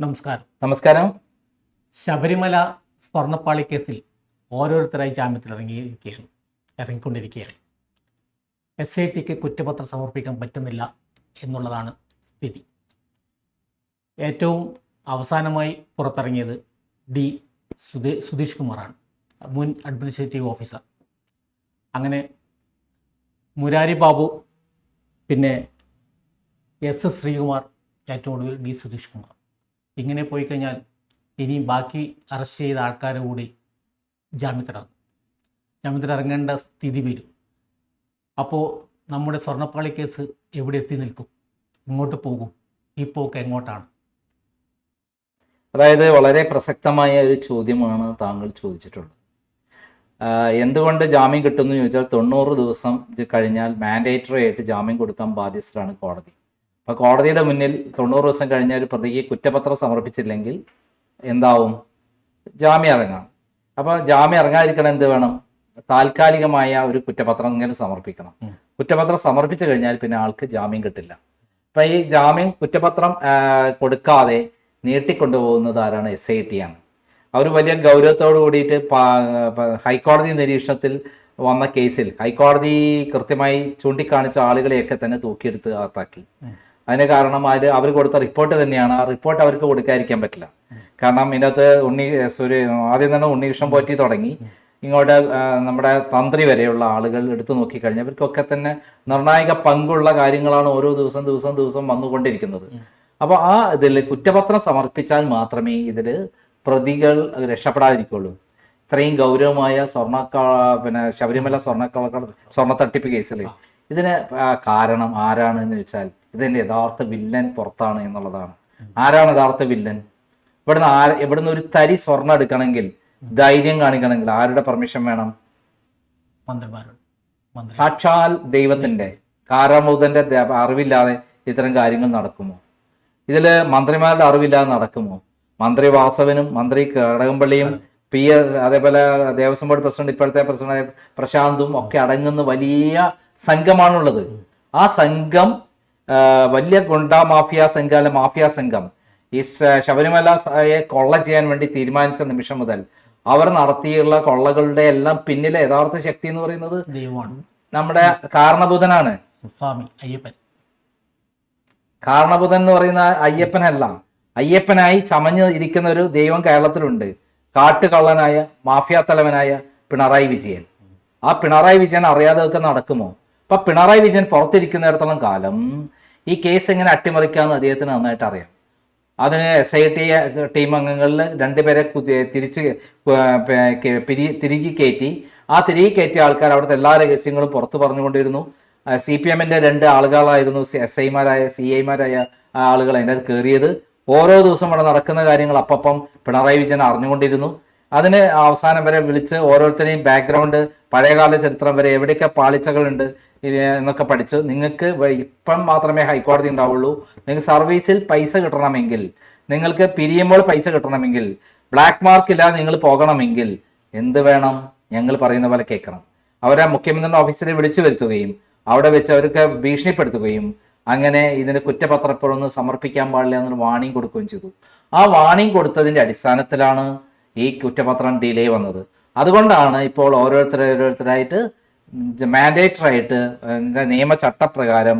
നമസ്കാരം. നമസ്കാരം. ശബരിമല സ്വർണപ്പാളി കേസിൽ ഓരോരുത്തരായി ജാമ്യത്തിൽ ഇറങ്ങിയിരിക്കുകയാണ് ഇറങ്ങിക്കൊണ്ടിരിക്കുകയാണ്. എസ് ഐ ടിക്ക് കുറ്റപത്രം സമർപ്പിക്കാൻ പറ്റുന്നില്ല എന്നുള്ളതാണ് സ്ഥിതി. ഏറ്റവും അവസാനമായി പുറത്തിറങ്ങിയത് ഡി സുധീ സുധീഷ് കുമാറാണ് മുൻ അഡ്മിനിസ്ട്രേറ്റീവ് ഓഫീസർ. അങ്ങനെ മുരാരി ബാബു പിന്നെ എസ് എസ് ശ്രീകുമാർ ഏറ്റവും ഒടുവിൽ ബി സുധീഷ് കുമാർ. ഇങ്ങനെ പോയി കഴിഞ്ഞാൽ ഇനിയും ബാക്കി അറസ്റ്റ് ചെയ്ത ആൾക്കാരെ കൂടി ജാമ്യത്തിലിറങ്ങും ജാമ്യത്തിലിറങ്ങേണ്ട സ്ഥിതി വരും. അപ്പോൾ നമ്മുടെ സ്വർണപ്പാളി കേസ് എവിടെ എത്തി നിൽക്കും? ഇങ്ങോട്ട് പോകും? ഈ പോക്ക് എങ്ങോട്ടാണ്? അതായത് വളരെ പ്രസക്തമായ ഒരു ചോദ്യമാണ് താങ്കൾ ചോദിച്ചിട്ടുള്ളത്. എന്തുകൊണ്ട് ജാമ്യം കിട്ടുന്നു ചോദിച്ചാൽ തൊണ്ണൂറ് ദിവസം കഴിഞ്ഞാൽ മാൻഡേറ്ററി ആയിട്ട് ജാമ്യം കൊടുക്കാൻ ബാധ്യസ്ഥരാണ് കോടതി. അപ്പോൾ കോടതിയുടെ മുന്നിൽ തൊണ്ണൂറ് ദിവസം കഴിഞ്ഞ ഒരു പ്രതിക്ക് കുറ്റപത്രം സമർപ്പിച്ചില്ലെങ്കിൽ എന്താവും? ജാമ്യം ഇറങ്ങാം. അപ്പോൾ ജാമ്യം ഇറങ്ങാതിരിക്കണം എന്ത് വേണം? താൽക്കാലികമായ ഒരു കുറ്റപത്രം ഇങ്ങനെ സമർപ്പിക്കണം. കുറ്റപത്രം സമർപ്പിച്ചു കഴിഞ്ഞാൽ പിന്നെ ആൾക്ക് ജാമ്യം കിട്ടില്ല. അപ്പം ഈ ജാമ്യം കുറ്റപത്രം കൊടുക്കാതെ നീട്ടിക്കൊണ്ടുപോകുന്നത് ആരാണ്? എസ് ഐ ടി ആണ്. അവർ വലിയ ഗൗരവത്തോട് കൂടിയിട്ട് ഹൈക്കോടതി നിരീക്ഷണത്തിൽ വന്ന കേസിൽ ഹൈക്കോടതി കൃത്യമായി ചൂണ്ടിക്കാണിച്ച ആളുകളെയൊക്കെ തന്നെ തൂക്കിയെടുത്ത് അകത്താക്കി. അതിന് കാരണം അതിൽ അവർ കൊടുത്ത റിപ്പോർട്ട് തന്നെയാണ്. ആ റിപ്പോർട്ട് അവർക്ക് കൊടുക്കാതിരിക്കാൻ പറ്റില്ല. കാരണം ഇതിനകത്ത് ഉണ്ണി സൂര്യ ആദ്യം തന്നെ ഉണ്ണികൃഷ്ണൻ പോറ്റി തുടങ്ങി. ഇങ്ങോട്ട് നമ്മുടെ തന്ത്രി വരെയുള്ള ആളുകൾ എടുത്തു നോക്കിക്കഴിഞ്ഞാൽ ഇവർക്കൊക്കെ തന്നെ നിർണായക പങ്കുള്ള കാര്യങ്ങളാണ് ഓരോ ദിവസം ദിവസം ദിവസം വന്നുകൊണ്ടിരിക്കുന്നത്. അപ്പോൾ ആ ഇതിൽ കുറ്റപത്രം സമർപ്പിച്ചാൽ മാത്രമേ ഇതിൽ പ്രതികൾ രക്ഷപ്പെടാതിരിക്കുള്ളൂ. ഇത്രയും ഗൗരവമായ സ്വർണ പിന്നെ ശബരിമല സ്വർണ സ്വർണ തട്ടിപ്പ് കേസിൽ ഇതിന് കാരണം ആരാണ് എന്ന് വെച്ചാൽ ഇതിന്റെ യഥാർത്ഥ വില്ലൻ പുറത്താണ് എന്നുള്ളതാണ്. ആരാണ് യഥാർത്ഥ വില്ലൻ? ഇവിടുന്ന് ആ ഇവിടുന്ന് ഒരു തരി സ്വർണം എടുക്കണമെങ്കിൽ ധൈര്യം കാണിക്കണമെങ്കിൽ ആരുടെ പെർമിഷൻ വേണം? സാക്ഷാൽ ദൈവത്തിന്റെ കാരാമൂതന്റെ അറിവില്ലാതെ ഇത്തരം കാര്യങ്ങൾ നടക്കുമോ? ഇതിൽ മന്ത്രിമാരുടെ അറിവില്ലാതെ നടക്കുമോ? മന്ത്രി വാസവനും മന്ത്രി കടകംപള്ളിയും പി എസ് അതേപോലെ ദേവസ്വം ബോർഡ് പ്രസിഡന്റ് ഇപ്പോഴത്തെ പ്രസിഡന്റ് പ്രശാന്തും ഒക്കെ അടങ്ങുന്ന വലിയ സംഘമാണുള്ളത്. ആ സംഘം വലിയ ഗുണ്ട മാഫിയ സംഘം അല്ലെ മാഫിയ സംഘം. ഈ ശബരിമലയെ കൊള്ള ചെയ്യാൻ വേണ്ടി തീരുമാനിച്ച നിമിഷം മുതൽ അവർ നടത്തിയുള്ള കൊള്ളകളുടെ എല്ലാം പിന്നിലെ യഥാർത്ഥ ശക്തി എന്ന് പറയുന്നത് ദൈവമാണ്. നമ്മുടെ കാരണബുധനാണ് സ്വാമി അയ്യപ്പൻ. കാരണബുധൻ എന്ന് പറയുന്ന അയ്യപ്പനല്ല. അയ്യപ്പനായി ചമഞ്ഞ് ഇരിക്കുന്ന ഒരു ദൈവം കേരളത്തിലുണ്ട്. കാട്ടുകള്ളനായ മാഫിയ തലവനായ പിണറായി വിജയൻ. ആ പിണറായി വിജയൻ അറിയാതെ ഒക്കെ നടക്കുമോ? അപ്പൊ പിണറായി വിജയൻ പുറത്തിരിക്കുന്നിടത്തോളം കാലം ഈ കേസ് എങ്ങനെ അട്ടിമറിക്കാമെന്ന് അദ്ദേഹത്തിന് നന്നായിട്ട് അറിയാം. അതിന് എസ് ഐ ടി ടീം അംഗങ്ങളിൽ രണ്ടുപേരെ തിരിച്ച് തിരികെ കയറ്റി ആ തിരികെ കയറ്റിയ ആൾക്കാർ അവിടുത്തെ എല്ലാ രഹസ്യങ്ങളും പുറത്തു പറഞ്ഞുകൊണ്ടിരുന്നു. സി പി എമ്മിന്റെ രണ്ട് ആളുകളായിരുന്നു എസ് ഐമാരായ സി ഐമാരായ ആളുകൾ അതിന്റെ അത് കയറിയത്. ഓരോ ദിവസം അവിടെ നടക്കുന്ന കാര്യങ്ങൾ അപ്പം പിണറായി വിജയൻ അറിഞ്ഞുകൊണ്ടിരുന്നു. അതിന് അവസാനം വരെ വിളിച്ച് ഓരോരുത്തരെയും ബാക്ക്ഗ്രൗണ്ട് പഴയകാല ചരിത്രം വരെ എവിടെയൊക്കെ പാളിച്ചകളുണ്ട് എന്നൊക്കെ പഠിച്ച് നിങ്ങൾക്ക് ഇപ്പം മാത്രമേ ഹൈക്കോടതി ഉണ്ടാവുള്ളൂ. നിങ്ങൾക്ക് സർവീസിൽ പൈസ കിട്ടണമെങ്കിൽ നിങ്ങൾക്ക് പിരിയുമ്പോൾ പൈസ കിട്ടണമെങ്കിൽ ബ്ലാക്ക് മാർക്ക് ഇല്ലാതെ നിങ്ങൾ പോകണമെങ്കിൽ എന്ത് വേണം? ഞങ്ങൾ പറയുന്ന പോലെ കേൾക്കണം. അവരെ മുഖ്യമന്ത്രിയുടെ ഓഫീസിൽ വിളിച്ചു വരുത്തുകയും അവിടെ വെച്ച് അവർക്ക് ഭീഷണിപ്പെടുത്തുകയും അങ്ങനെ ഇതിന് കുറ്റപത്രപ്പുറമൊന്നും സമർപ്പിക്കാൻ പാടില്ല എന്നൊരു വാണിംഗ് കൊടുക്കുകയും ചെയ്തു. ആ വാണിംഗ് കൊടുത്തതിന്റെ അടിസ്ഥാനത്തിലാണ് ഈ കുറ്റപത്രം ഡിലേ വന്നത്. അതുകൊണ്ടാണ് ഇപ്പോൾ ഓരോരുത്തർ ഓരോരുത്തരായിട്ട് മാൻഡേറ്ററായിട്ട് നിയമ ചട്ടപ്രകാരം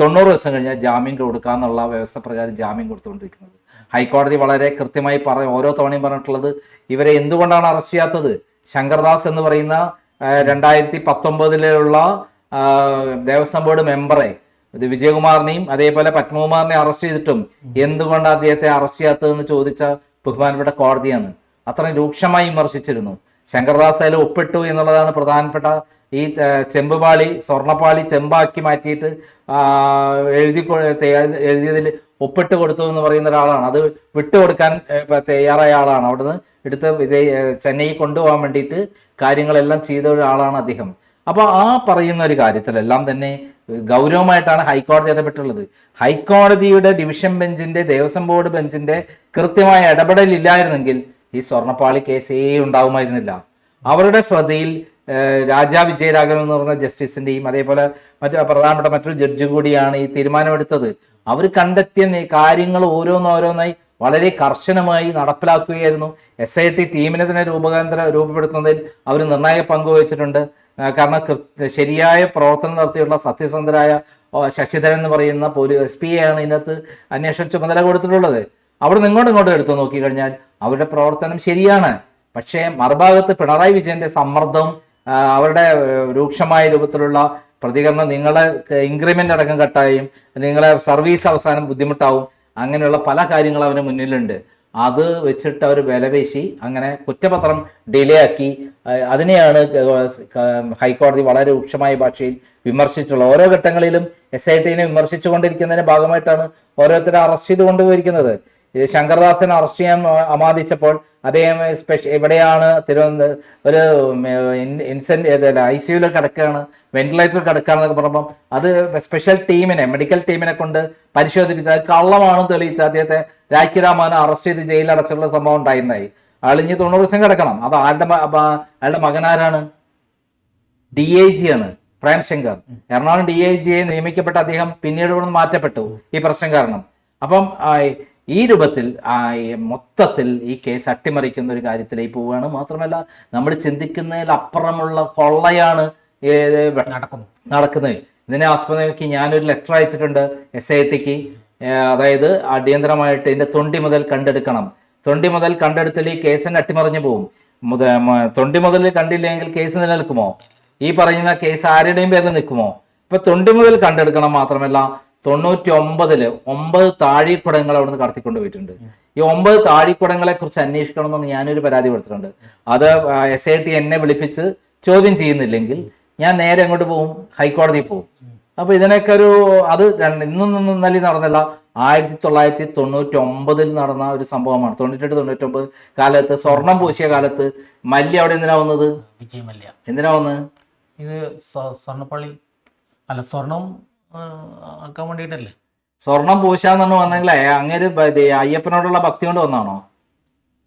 തൊണ്ണൂറ് ദിവസം കഴിഞ്ഞാൽ ജാമ്യം കൊടുക്കാന്നുള്ള വ്യവസ്ഥ പ്രകാരം ജാമ്യം കൊടുത്തുകൊണ്ടിരിക്കുന്നത്. ഹൈക്കോടതി വളരെ കൃത്യമായി പറ ഓരോ തവണയും പറഞ്ഞിട്ടുള്ളത് ഇവരെ എന്തുകൊണ്ടാണ് അറസ്റ്റ് ചെയ്യാത്തത്? ശങ്കർദാസ് എന്ന് പറയുന്ന രണ്ടായിരത്തി പത്തൊമ്പതിലുള്ള ദേവസ്വം ബോർഡ് മെമ്പറെ വിജയകുമാറിനെയും അതേപോലെ പത്മകുമാറിനെയും അറസ്റ്റ് ചെയ്തിട്ടും എന്തുകൊണ്ട് അദ്ദേഹത്തെ അറസ്റ്റ് ചെയ്യാത്തതെന്ന് ചോദിച്ച ബഹുമാനപ്പെട്ട കോടതിയാണ്. അത്രയും രൂക്ഷമായി വിമർശിച്ചിരുന്നു. ശങ്കർദാസ് അതിൽ ഒപ്പിട്ടു എന്നുള്ളതാണ് പ്രധാനപ്പെട്ട ഈ ചെമ്പുപാളി സ്വർണപ്പാളി ചെമ്പാക്കി മാറ്റിയിട്ട് എഴുതി എഴുതിയതിൽ ഒപ്പിട്ട് കൊടുത്തു എന്ന് പറയുന്ന ഒരാളാണ്. അത് വിട്ടുകൊടുക്കാൻ തയ്യാറായ ആളാണ്. അവിടുന്ന് എടുത്ത് വിദേ ചെന്നൈ കൊണ്ടുപോകാൻ വേണ്ടിയിട്ട് കാര്യങ്ങളെല്ലാം ചെയ്ത ഒരാളാണ് അദ്ദേഹം. അപ്പോൾ ആ പറയുന്ന ഒരു കാര്യത്തിലെല്ലാം തന്നെ ഗൗരവമായിട്ടാണ് ഹൈക്കോടതി ഇടപെട്ടുള്ളത്. ഹൈക്കോടതിയുടെ ഡിവിഷൻ ബെഞ്ചിന്റെ ദേവസ്വം ബോർഡ് ബെഞ്ചിന്റെ കൃത്യമായ ഇടപെടൽ ഇല്ലായിരുന്നെങ്കിൽ ഈ സ്വർണപ്പാളി കേസേ ഉണ്ടാവുമായിരുന്നില്ല. അവരുടെ ശ്രദ്ധയിൽ രാജാ വിജയരാഘവൻ എന്ന് പറഞ്ഞ ജസ്റ്റിസിന്റെയും അതേപോലെ മറ്റു പ്രധാനപ്പെട്ട മറ്റൊരു ജഡ്ജും കൂടിയാണ് ഈ തീരുമാനമെടുത്തത്. അവർ കണ്ടെത്തിയ കാര്യങ്ങൾ ഓരോന്നോരോന്നായി വളരെ കർശനമായി നടപ്പിലാക്കുകയായിരുന്നു. എസ് ഐ ടി ടീമിനെ തന്നെ രൂപകാന്തര രൂപപ്പെടുത്തുന്നതിൽ അവർ നിർണായക പങ്ക് വഹിച്ചിട്ടുണ്ട്. കാരണം ശരിയായ പ്രവർത്തനം നടത്തിയുള്ള സത്യസന്ധരായ ശശിധരൻ എന്ന് പറയുന്ന പോലീസ് എസ് പി ആണ് ഇതിനകത്ത് അന്വേഷണ ചുമതല കൊടുത്തിട്ടുള്ളത്. അവിടെ നിന്ന് ഇങ്ങോട്ടും ഇങ്ങോട്ടും എടുത്തു നോക്കിക്കഴിഞ്ഞാൽ അവരുടെ പ്രവർത്തനം ശരിയാണ്. പക്ഷേ മറുഭാഗത്ത് പിണറായി വിജയന്റെ സമ്മർദ്ദം അവരുടെ രൂക്ഷമായ രൂപത്തിലുള്ള പ്രതികരണം നിങ്ങളെ ഇൻക്രിമെന്റ് അടക്കം കട്ടായും നിങ്ങളെ സർവീസ് അവസാനം ബുദ്ധിമുട്ടാവും അങ്ങനെയുള്ള പല കാര്യങ്ങളും അവന് മുന്നിലുണ്ട്. അത് വെച്ചിട്ട് അവർ വിലപേശി അങ്ങനെ കുറ്റപത്രം ഡിലേ ആക്കി അതിനെയാണ് ഹൈക്കോടതി വളരെ രൂക്ഷമായ ഭാഷയിൽ വിമർശിച്ചുള്ളത്. ഓരോ ഘട്ടങ്ങളിലും എസ് ഐ ടിനെ വിമർശിച്ചുകൊണ്ടിരിക്കുന്നതിന്റെ ഭാഗമായിട്ടാണ് ഓരോരുത്തരെ അറസ്റ്റ് ചെയ്ത് കൊണ്ടുപോയിരിക്കുന്നത് ഇത് ശങ്കർദാസിനെ അറസ്റ്റ് ചെയ്യാൻ അമാദിച്ചപ്പോൾ അദ്ദേഹം സ്പെഷ്യൽ എവിടെയാണ് തിരുവനന്തപുരം ഒരു ഇൻസെന്റ് ഐ സിയുയിൽ കിടക്കുകയാണ് വെന്റിലേറ്ററിൽ കിടക്കുകയാണെന്നൊക്കെ പറയുമ്പം അത് സ്പെഷ്യൽ ടീമിനെ മെഡിക്കൽ ടീമിനെ കൊണ്ട് പരിശോധിപ്പിച്ച് അത് കള്ളമാണെന്ന് തെളിയിച്ച് അദ്ദേഹത്തെ രാജ്യരാമാനെ അറസ്റ്റ് ചെയ്ത് ജയിലിൽ അടച്ചുള്ള സംഭവം ഉണ്ടായിട്ടുണ്ടായി ഇനി തൊണ്ണൂറ് ദിവസം കിടക്കണം. അത് ആരുടെ അയാളുടെ മകനാരാണ്? ഡി ഐ ജി ആണ് പ്രേംശങ്കർ എറണാകുളം ഡി ഐ ജിയെ നിയമിക്കപ്പെട്ട അദ്ദേഹം പിന്നീട് ഇവിടെ മാറ്റപ്പെട്ടു ഈ പ്രശ്നം കാരണം. അപ്പം ഈ രൂപത്തിൽ ആ, മൊത്തത്തിൽ ഈ കേസ് അട്ടിമറിക്കുന്ന ഒരു കാര്യത്തിലേക്ക് പോവുകയാണ്. മാത്രമല്ല നമ്മൾ ചിന്തിക്കുന്നതിൽ അപ്പുറമുള്ള കൊള്ളയാണ് നടക്കുന്നത്. നടക്കുന്നത്. ഇതിനെ ആസ്പദമാക്കി ഞാനൊരു ലെറ്റർ അയച്ചിട്ടുണ്ട് എസ് ഐ ടിക്ക് അതായത് അടിയന്തരമായിട്ട് ഇതിന്റെ തൊണ്ടി മുതൽ കണ്ടെടുക്കണം. തൊണ്ടി മുതൽ കണ്ടെടുത്തിൽ ഈ കേസിന് അട്ടിമറിഞ്ഞു പോകും തൊണ്ടി മുതൽ കണ്ടില്ലെങ്കിൽ കേസ് നിലനിൽക്കുമോ? ഈ പറയുന്ന കേസ് ആരുടെയും പേരിൽ നിൽക്കുമോ? ഇപ്പൊ തൊണ്ടി മുതൽ കണ്ടെടുക്കണം മാത്രമല്ല തൊണ്ണൂറ്റി ഒമ്പതിൽ ഒമ്പത് താഴിക്കുടങ്ങൾ അവിടുന്ന് കടത്തിക്കൊണ്ട് പോയിട്ടുണ്ട് ഈ ഒമ്പത് താഴിക്കുടങ്ങളെ കുറിച്ച് അന്വേഷിക്കണം എന്ന് ഞാനൊരു പരാതി കൊടുത്തിട്ടുണ്ട്. അത് എസ് ഐ ടി എന്നെ വിളിപ്പിച്ച് ചോദ്യം ചെയ്യുന്നില്ലെങ്കിൽ ഞാൻ നേരെ അങ്ങോട്ട് പോകും? ഹൈക്കോടതിയിൽ പോകും. അപ്പൊ ഇതിനൊക്കെ ഒരു അത് ഇന്നും ഇന്നലെ നടന്നില്ല. ആയിരത്തി തൊള്ളായിരത്തി തൊണ്ണൂറ്റി ഒമ്പതിൽ നടന്ന ഒരു സംഭവമാണ്. തൊണ്ണൂറ്റെട്ട് തൊണ്ണൂറ്റൊമ്പത് കാലത്ത് സ്വർണം പൂശിയ കാലത്ത് മല്യ അവിടെ എന്തിനാ വന്നത്? വിജയ് മല്യ എന്തിനാ വന്നത്? ഇത് സ്വർണപ്പള്ളി സ്വർണപ്പള്ളി അല്ല സ്വർണം ആക്കാൻ വേണ്ടിയിട്ടല്ലേ? സ്വർണം പൂശാന്നു വന്നെങ്കിലേ അങ്ങനെ അയ്യപ്പനോടുള്ള ഭക്തി കൊണ്ട് വന്നാണോ?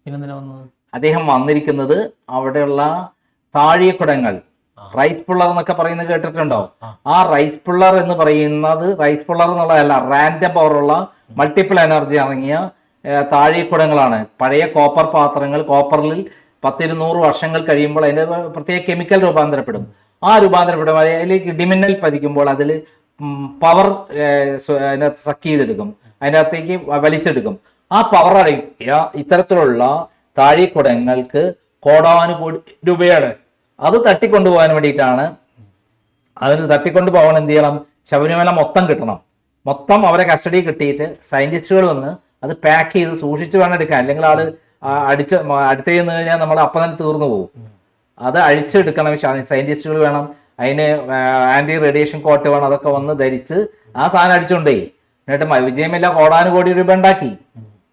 പിന്നെന്തിനാ വന്നത്? അദ്ദേഹം വന്നിരിക്കുന്നത് അവിടെയുള്ള താഴിയക്കുടങ്ങൾ റൈസ് പുള്ളർ എന്നൊക്കെ പറയുന്നത് കേട്ടിട്ടുണ്ടോ? ആ. ആ റൈസ് പുള്ളർ എന്ന് പറയുന്നത് റൈസ് പുള്ളർ എന്നുള്ളതല്ല റാൻഡം പവറുള്ള മൾട്ടിപ്പിൾ എനർജി ഇറങ്ങിയ താഴെക്കുടങ്ങളാണ് പഴയ കോപ്പർ പാത്രങ്ങൾ കോപ്പറിൽ പത്തിരുന്നൂറ് വർഷങ്ങൾ കഴിയുമ്പോൾ അതിന്റെ പ്രത്യേക കെമിക്കൽ രൂപാന്തരപ്പെടും. ആ രൂപാന്തരപ്പെടും. അതിലേക്ക് ഡിമിന്നൽ പതിക്കുമ്പോൾ അതിൽ പവർ അതിനകത്ത് സക്ക് ചെയ്തെടുക്കും. അതിനകത്തേക്ക് വലിച്ചെടുക്കും. ആ പവർ അടങ്ങിയ ഇത്തരത്തിലുള്ള താഴെക്കുടങ്ങൾക്ക് കോടാനുകൂടി രൂപയാണ്. അത് തട്ടിക്കൊണ്ടുപോകാൻ വേണ്ടിയിട്ടാണ്. അതിന് തട്ടിക്കൊണ്ടു പോകണം എന്ത് ചെയ്യണം? ശബരിമല മൊത്തം കിട്ടണം. മൊത്തം അവരെ കസ്റ്റഡി കിട്ടിയിട്ട് സയന്റിസ്റ്റുകൾ വന്ന് അത് പാക്ക് ചെയ്ത് സൂക്ഷിച്ച് വേണം എടുക്കാൻ. അല്ലെങ്കിൽ ആൾ അടിച്ച് അടുത്ത് ചെന്ന് കഴിഞ്ഞാൽ നമ്മൾ അപ്പം തന്നെ തീർന്നു പോകും അത് അഴിച്ചെടുക്കണം. സയന്റിസ്റ്റുകൾ വേണം. അതിന് ആന്റി റേഡിയേഷൻ കോട്ട് വേണം അതൊക്കെ വന്ന് ധരിച്ച് ആ സാധനം അടിച്ചുകൊണ്ടേ എന്നിട്ട് വിജയമെല്ലാം കോടാനു കോടാനുകോടി രൂപ ഉണ്ടാക്കി.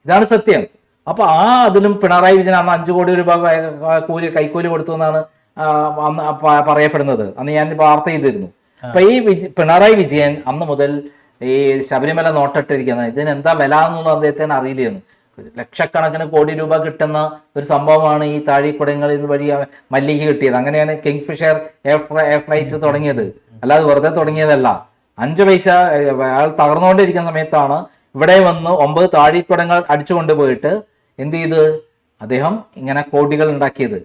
ഇതാണ് സത്യം. അപ്പൊ ആ അതിലും പിണറായി വിജയൻ അന്ന് അഞ്ചു കോടി രൂപ കൂലി കൈക്കൂലി കൊടുത്തു എന്നാണ് അന്ന് പറയപ്പെടുന്നത്. അന്ന് ഞാൻ വാർത്ത ചെയ്തിരുന്നു. അപ്പൊ ഈ പിണറായി വിജയൻ അന്ന് മുതൽ ഈ ശബരിമല നോട്ടിട്ടിരിക്കുന്നത് ഇതിന് എന്താ വില എന്നുള്ള അദ്ദേഹത്തിന് അറിയില്ലായിരുന്നു ലക്ഷക്കണക്കിന് കോടി രൂപ കിട്ടുന്ന ഒരു സംഭവമാണ് ഈ താഴെക്കുടങ്ങളിൽ വഴി മല്ലിക കിട്ടിയത്. അങ്ങനെയാണ് കിങ് ഫിഷർ എയർ ഫ്ലൈറ്റ് തുടങ്ങിയത്. അല്ലാതെ വെറുതെ തുടങ്ങിയതല്ല. അഞ്ച് പൈസ അയാൾ തകർന്നുകൊണ്ടിരിക്കുന്ന സമയത്താണ് ഇവിടെ വന്ന് ഒമ്പത് താഴെക്കുടങ്ങൾ അടിച്ചു കൊണ്ടുപോയിട്ട് എന്ത് ചെയ്ത്? അദ്ദേഹം ഇങ്ങനെ കോടികൾ ഉണ്ടാക്കിയത്.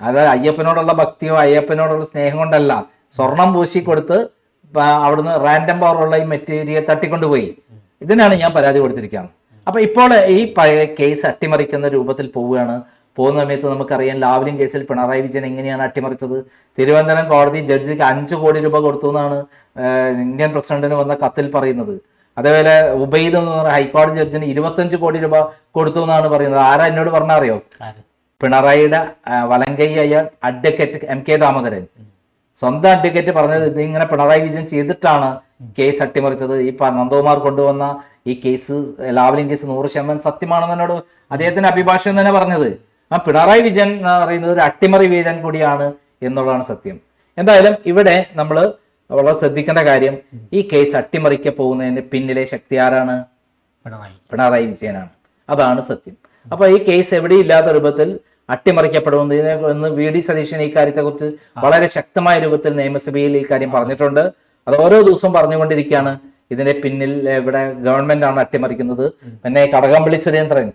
അതായത് അയ്യപ്പനോടുള്ള ഭക്തിയോ അയ്യപ്പനോടുള്ള സ്നേഹം കൊണ്ടല്ല. സ്വർണം പൂശി കൊടുത്ത് അവിടുന്ന് റാൻഡം പവറുള്ള ഈ മെറ്റീരിയൽ തട്ടിക്കൊണ്ടുപോയി. ഇതിനാണ് ഞാൻ പരാതി കൊടുത്തിരിക്കുകയാണ്. അപ്പൊ ഇപ്പോൾ ഈ കേസ് അട്ടിമറിക്കുന്ന രൂപത്തിൽ പോവുകയാണ്. പോകുന്ന സമയത്ത് നമുക്കറിയാം ലാവ്ലിൻ കേസിൽ പിണറായി വിജയൻ എങ്ങനെയാണ് അട്ടിമറിച്ചത്? തിരുവനന്തപുരം കോടതി ജഡ്ജിക്ക് അഞ്ചു കോടി രൂപ കൊടുത്തു എന്നാണ് ഇന്ത്യൻ പ്രസിഡന്റിന് വന്ന കത്തിൽ പറയുന്നത്. അതേപോലെ ഉബൈദ് എന്ന് പറഞ്ഞ ഹൈക്കോടതി ജഡ്ജിന് ഇരുപത്തഞ്ച് കോടി രൂപ കൊടുത്തു എന്നാണ് പറയുന്നത്. ആരാ എന്നോട് പറഞ്ഞറിയോ അറിയോ പിണറായിയുടെ വലങ്കൈ അയാൾ അഡ്വക്കേറ്റ് എം കെ ദാമോദരൻ. സ്വന്തം അഡ്വക്കേറ്റ് പറഞ്ഞത് ഇത് ഇങ്ങനെ പിണറായി വിജയൻ ചെയ്തിട്ടാണ് കേസ് അട്ടിമറിച്ചത് ഈ നന്ദകുമാർ കൊണ്ടുവന്ന ഈ കേസ് ലാവലിംഗ് കേസ് നൂറ് ശതമാനം സത്യമാണെന്ന് എന്നോട് അദ്ദേഹത്തിന്റെ അഭിഭാഷകൻ തന്നെ പറഞ്ഞത്. ആ പിണറായി വിജയൻ എന്ന് പറയുന്നത് ഒരു അട്ടിമറി വീരൻ കൂടിയാണ് എന്നുള്ളതാണ് സത്യം. എന്തായാലും ഇവിടെ നമ്മൾ വളരെ ശ്രദ്ധിക്കേണ്ട കാര്യം ഈ കേസ് അട്ടിമറിക്ക പോകുന്നതിന്റെ പിന്നിലെ ശക്തി ആരാണ്? പിണറായി പിണറായി വിജയനാണ്. അതാണ് സത്യം. അപ്പൊ ഈ കേസ് എവിടെ ഇല്ലാത്ത രൂപത്തിൽ അട്ടിമറിക്കപ്പെടുന്നതിനെ എന്ന് വി. ഡി. സതീശൻ ഈ കാര്യത്തെക്കുറിച്ച് വളരെ ശക്തമായ രൂപത്തിൽ നിയമസഭയിൽ ഈ കാര്യം പറഞ്ഞിട്ടുണ്ട്. അത് ഓരോ ദിവസവും പറഞ്ഞുകൊണ്ടിരിക്കുകയാണ്. ഇതിന്റെ പിന്നിൽ ഇവിടെ ഗവൺമെന്റ് ആണ് അട്ടിമറിക്കുന്നത്. പിന്നെ കടകംപള്ളി സുരേന്ദ്രൻ.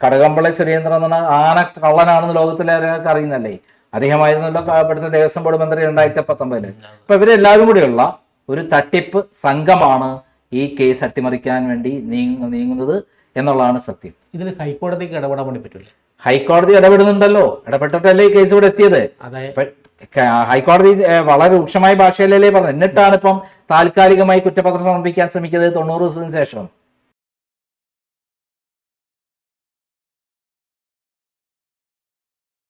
കടകംപള്ളി സുരേന്ദ്രൻ എന്ന് പറഞ്ഞാൽ ആന കള്ളനാണെന്ന് ലോകത്തിലെ അറിയുന്നല്ലേ? അദ്ദേഹമായിരുന്നല്ലോ ഇവിടുത്തെ ദേവസ്വം ബോർഡ് മന്ത്രി രണ്ടായിരത്തി പത്തൊമ്പതിൽ അപ്പൊ ഇവരെല്ലാവരും കൂടിയുള്ള ഒരു തട്ടിപ്പ് സംഘമാണ് ഈ കേസ് അട്ടിമറിക്കാൻ വേണ്ടി നീങ്ങ നീങ്ങുന്നത് എന്നുള്ളതാണ് സത്യം. ഇതിൽ ഹൈക്കോടതിക്ക് ഇടപെടാൻ വേണ്ടി പറ്റില്ല ഹൈക്കോടതി ഇടപെടുന്നുണ്ടല്ലോ. ഇടപെട്ടിട്ടല്ലേ ഈ കേസ് ഇവിടെ എത്തിയത്? ഹൈക്കോടതി വളരെ രൂക്ഷമായ ഭാഷയിലല്ലേ പറഞ്ഞു എന്നിട്ടാണ് ഇപ്പം താൽക്കാലികമായി കുറ്റപത്രം സമർപ്പിക്കാൻ ശ്രമിക്കുന്നത് തൊണ്ണൂറ് ദിവസത്തിന് ശേഷം.